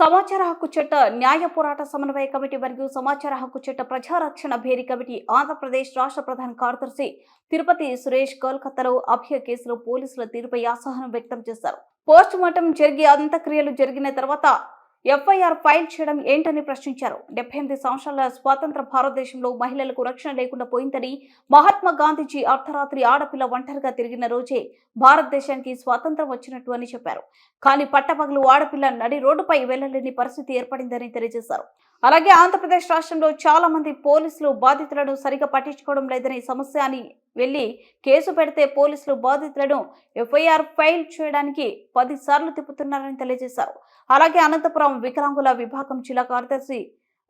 సమాచార హక్కు చట్ట న్యాయ పోరాట సమన్వయ కమిటీ మరియు సమాచార హక్కు చట్ట ప్రజారక్షణ భేరీ కమిటీ ఆంధ్రప్రదేశ్ రాష్ట్ర ప్రధాన కార్యదర్శి తిరుపతి సురేష్ కోల్కతాలో అభయ కేసులో పోలీసుల తీరుపై అసహనం వ్యక్తం చేశారు. పోస్ట్ మార్టం జరిగి అంత్యక్రియలు జరిగిన తర్వాత ఎఫ్ఐఆర్ ఫైల్ చేయడం ఏంటని ప్రశ్నించారు. డెబ్బై ఎనిమిది సంవత్సరాల స్వాతంత్ర భారతదేశంలో మహిళలకు రక్షణ లేకుండా పోయిందని మహాత్మా గాంధీజీ అర్ధరాత్రి ఆడపిల్ల ఒంటరిగా తిరిగిన రోజే భారతదేశానికి స్వాతంత్రం వచ్చినట్టు అని చెప్పారు. కానీ పట్టపగలు ఆడపిల్ల నడి రోడ్డుపై వెళ్ళలేని పరిస్థితి ఏర్పడిందని తెలియజేశారు. అలాగే ఆంధ్రప్రదేశ్ రాష్ట్రంలో చాలా మంది పోలీసులు బాధితులను సరిగా పట్టించుకోవడం లేదని సమస్య అని వెళ్ళి కేసు పెడితే పోలీసులు బాధితులను ఎఫ్ఐఆర్ ఫైల్ చేయడానికి పది సార్లు తిప్పుతున్నారని తెలియజేశారు. అలాగే అనంతపురం వికలాంగుల విభాగం జిల్లా కార్యదర్శి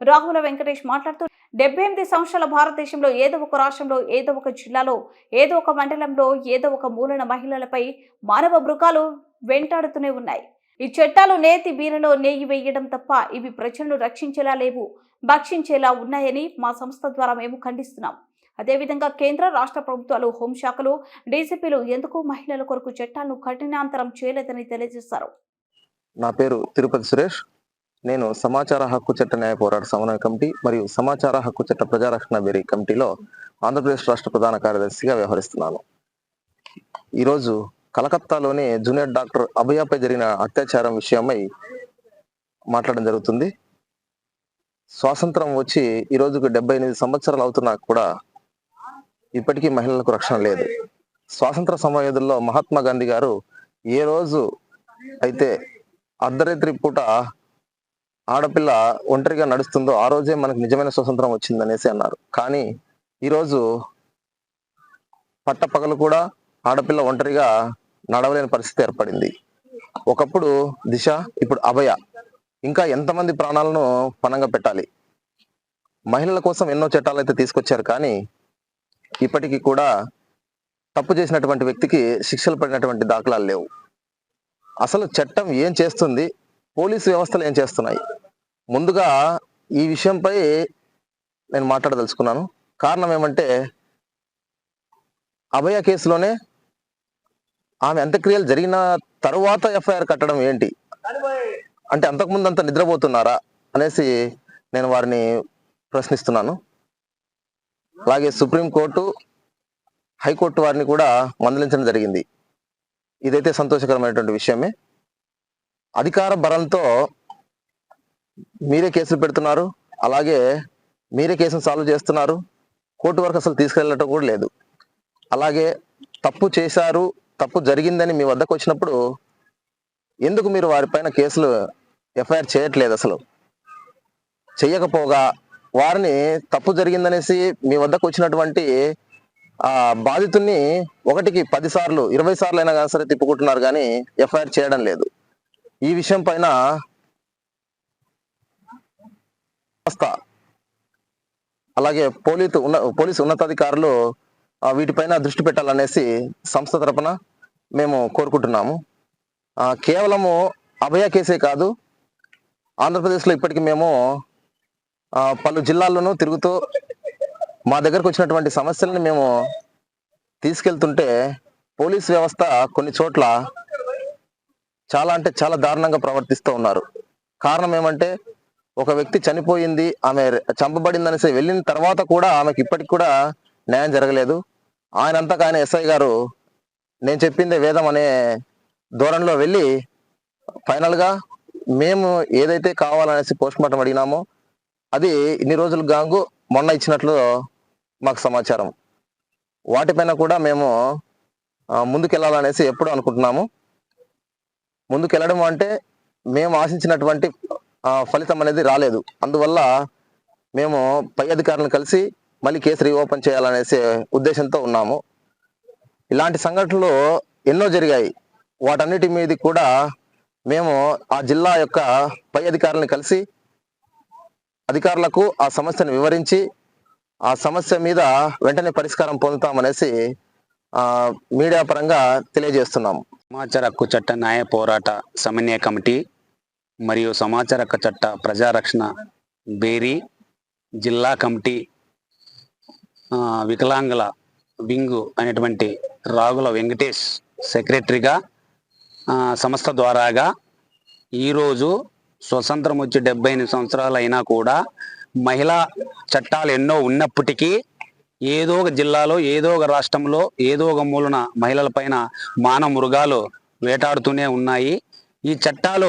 రాహుల వెంకటేష్ మాట్లాడుతూ డెబ్బై ఎనిమిది సంవత్సరాల భారతదేశంలో ఏదో ఒక రాష్ట్రంలో ఏదో ఒక జిల్లాలో ఏదో ఒక మండలంలో ఏదో ఒక మూలన మహిళలపై మానవ మృగాలు వెంటాడుతూనే ఉన్నాయి. ఈ చట్టాలు నేతి బీరలో నేయి వేయడం తప్ప ఇవి ప్రజలను రక్షించేలా లేవు భక్షించేలా ఉన్నాయని మా సంస్థ ద్వారా మేము ఖండిస్తున్నాం. అదేవిధంగా కేంద్ర రాష్ట్ర ప్రభుత్వాలు హోంశాఖలు డీసీపీలు ఎందుకు మహిళల కొరకు చట్టాలను కఠినాంతరం చేయలేదని తెలియజేశారు. నా పేరు తిరుపతి సురేష్. నేను సమాచార హక్కు చట్ట న్యాయ పోరాట సమన్వయ కమిటీ మరియు సమాచార హక్కు చట్ట ప్రజారక్షణ బేరీ కమిటీలో ఆంధ్రప్రదేశ్ రాష్ట్ర ప్రధాన కార్యదర్శిగా వ్యవహరిస్తున్నాను. ఈరోజు కలకత్తాలోని జూనియర్ డాక్టర్ అభయపై జరిగిన అత్యాచారం విషయమై మాట్లాడడం జరుగుతుంది. స్వాతంత్రం వచ్చి ఈ రోజుకు డెబ్బై ఎనిమిది సంవత్సరాలు అవుతున్నా కూడా ఇప్పటికీ మహిళలకు రక్షణ లేదు. స్వాతంత్ర సమయంలో మహాత్మా గాంధీ గారు ఏ రోజు అయితే అర్ధరాత్రి పూట ఆడపిల్ల ఒంటరిగా నడుస్తుందో ఆ రోజే మనకు నిజమైన స్వతంత్రం వచ్చిందనేసి అన్నారు. కానీ ఈరోజు పట్టపగలు కూడా ఆడపిల్ల ఒంటరిగా నడవలేని పరిస్థితి ఏర్పడింది. ఒకప్పుడు దిశ ఇప్పుడు అభయ. ఇంకా ఎంతమంది ప్రాణాలను పణంగా పెట్టాలి? మహిళల కోసం ఎన్నో చట్టాలు అయితే తీసుకొచ్చారు కానీ ఇప్పటికీ కూడా తప్పు చేసినటువంటి వ్యక్తికి శిక్షలు పడినటువంటి దాఖలాలు లేవు. అసలు చట్టం ఏం చేస్తుంది? పోలీసు వ్యవస్థలు ఏం చేస్తున్నాయి? ముందుగా ఈ విషయంపై నేను మాట్లాడదలుచుకున్నాను. కారణం ఏమంటే అభయ కేసులోనే ఆమె అంత్యక్రియలు జరిగిన తరువాత ఎఫ్ఐఆర్ కట్టడం ఏంటి? అంటే అంతకుముందు అంత నిద్రపోతున్నారా అనేసి నేను వారిని ప్రశ్నిస్తున్నాను. అలాగే సుప్రీంకోర్టు హైకోర్టు వారిని కూడా మందలించడం జరిగింది. ఇదైతే సంతోషకరమైనటువంటి విషయమే. అధికార బలంతో మీరే కేసులు పెడుతున్నారు. అలాగే మీరే కేసును సాల్వ్ చేస్తున్నారు. కోర్టు వరకు అసలు తీసుకెళ్ళటం కూడా లేదు. అలాగే తప్పు చేశారు తప్పు జరిగిందని మీ వద్దకు వచ్చినప్పుడు ఎందుకు మీరు వారిపైన కేసులు ఎఫ్ఐఆర్ చేయట్లేదు అసలు? చెయ్యకపోగా వారిని తప్పు జరిగిందనేసి మీ వద్దకు వచ్చినటువంటి ఆ బాధితుల్ని ఒకటికి పది సార్లు ఇరవై సార్లు అయినా కానీ సరే తిప్పుకుంటున్నారు కానీ ఎఫ్ఐఆర్ చేయడం లేదు. ఈ విషయం పైన అలాగే పోలీసు ఉన్న పోలీసు ఉన్నతాధికారులు వీటిపైన దృష్టి పెట్టాలనేసి సంస్థ తరపున మేము కోరుకుంటున్నాము. కేవలము అభయ కేసే కాదు ఆంధ్రప్రదేశ్లో ఇప్పటికి మేము పలు జిల్లాల్లోనూ తిరుగుతూ మా దగ్గరకు వచ్చినటువంటి సమస్యలను మేము తీసుకెళ్తుంటే పోలీస్ వ్యవస్థ కొన్ని చోట్ల చాలా అంటే చాలా దారుణంగా ప్రవర్తిస్తూ ఉన్నారు. కారణం ఏమంటే ఒక వ్యక్తి చనిపోయింది ఆమె చంపబడింది అనేసి వెళ్ళిన తర్వాత కూడా ఆమెకి ఇప్పటికి కూడా న్యాయం జరగలేదు. ఆయన అంతకు ఆయన ఎస్ఐ గారు నేను చెప్పింది వేదం అనే ధోరణిలో వెళ్ళి ఫైనల్గా మేము ఏదైతే కావాలనేసి పోస్ట్ మార్టం అడిగినామో అది ఇన్ని రోజులు గాంగు మొన్న ఇచ్చినట్లు మాకు సమాచారం. వాటిపైన కూడా మేము ముందుకెళ్ళాలనేసి ఎప్పుడు అనుకుంటున్నాము. ముందుకెళ్ళడం అంటే మేము ఆశించినటువంటి ఫలితం అనేది రాలేదు. అందువల్ల మేము పై అధికారులను కలిసి మళ్ళీ కేసు రీఓపెన్ చేయాలనేసి ఉద్దేశంతో ఉన్నాము. ఇలాంటి సంఘటనలు ఎన్నో జరిగాయి. వాటన్నిటి మీద కూడా మేము ఆ జిల్లా యొక్క పై అధికారులను కలిసి అధికారులకు ఆ సమస్యను వివరించి ఆ సమస్య మీద వెంటనే పరిష్కారం పొందుతామనేసి మీడియా పరంగా తెలియజేస్తున్నాము సమాచార హక్కు చట్ట న్యాయ పోరాట సమన్వయ కమిటీ మరియు సమాచార హక్కు చట్ట ప్రజారక్షణ బేరీ జిల్లా కమిటీ వికలాంగుల వింగు అనేటువంటి రాగుల వెంకటేష్ సెక్రటరీగా సంస్థ ద్వారాగా ఈరోజు స్వతంత్రం వచ్చి డెబ్బై ఎనిమిది సంవత్సరాలు అయినా కూడా మహిళా చట్టాలు ఎన్నో ఉన్నప్పటికీ ఏదో ఒక జిల్లాలో ఏదో ఒక రాష్ట్రంలో ఏదో ఒక మూలన మహిళల పైన మాన మృగాలు వేటాడుతూనే ఉన్నాయి. ఈ చట్టాలు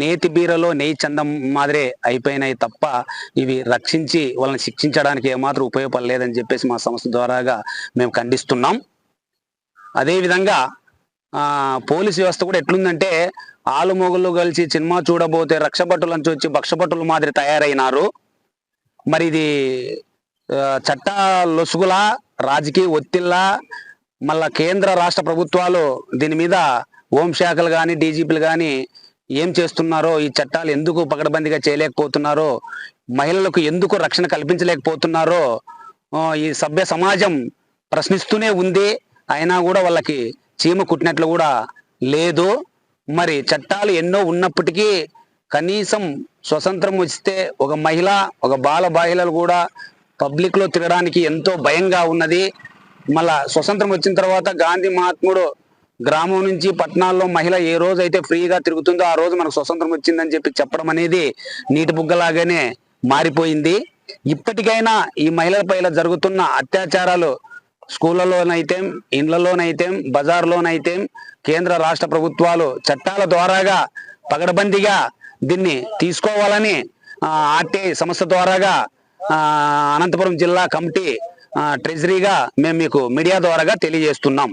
నేతి బీరలో నెయ్యి చందం మాదిరే అయిపోయినాయి తప్ప ఇవి రక్షించి వాళ్ళని శిక్షించడానికి ఏమాత్రం ఉపయోగపడలేదని చెప్పేసి మా సంస్థ ద్వారాగా మేము ఖండిస్తున్నాం. అదేవిధంగా పోలీస్ వ్యవస్థ కూడా ఎట్లుందంటే ఆలు మొగుళ్ళు కలిసి సినిమా చూడబోతే రక్షభటుల నుంచి వచ్చి భక్షభటుల మాదిరి తయారైనారు. మరి ఇది చట్ట లొసుగులా రాజకీయ ఒత్తిళ్ళ మళ్ళా కేంద్ర రాష్ట్ర ప్రభుత్వాలు దీని మీద హోంశాఖలు కానీ డీజీపీలు కానీ ఏం చేస్తున్నారో ఈ చట్టాలు ఎందుకు పకడబందీగా చేయలేకపోతున్నారో మహిళలకు ఎందుకు రక్షణ కల్పించలేకపోతున్నారో ఈ సభ్య సమాజం ప్రశ్నిస్తూనే ఉంది. అయినా కూడా వాళ్ళకి చీమ కుట్టినట్లు కూడా లేదు. మరి చట్టాలు ఎన్నో ఉన్నప్పటికీ కనీసం స్వతంత్రం వస్తే ఒక మహిళ ఒక బాల బాహిళలు కూడా పబ్లిక్లో తిరగడానికి ఎంతో భయంగా ఉన్నది. మళ్ళా స్వతంత్రం వచ్చిన తర్వాత గాంధీ మహాత్ముడు గ్రామం నుంచి పట్టణాల్లో మహిళ ఏ రోజు అయితే ఫ్రీగా తిరుగుతుందో ఆ రోజు మనకు స్వతంత్రం వచ్చిందని చెప్పి చెప్పడం అనేది నీటి బుగ్గలాగానే మారిపోయింది. ఇప్పటికైనా ఈ మహిళలపై జరుగుతున్న అత్యాచారాలు స్కూళ్ళలోనైతే ఇండ్లలోనైతే బజార్లోనైతే కేంద్ర రాష్ట్ర ప్రభుత్వాలు చట్టాల ద్వారాగా పగడబందీగా దీన్ని తీసుకోవాలని ఆర్టీఐ సంస్థ ద్వారాగా అనంతపురం జిల్లా కమిటీ ట్రెజరీగా మేము మీకు మీడియా ద్వారాగా తెలియజేస్తున్నాం.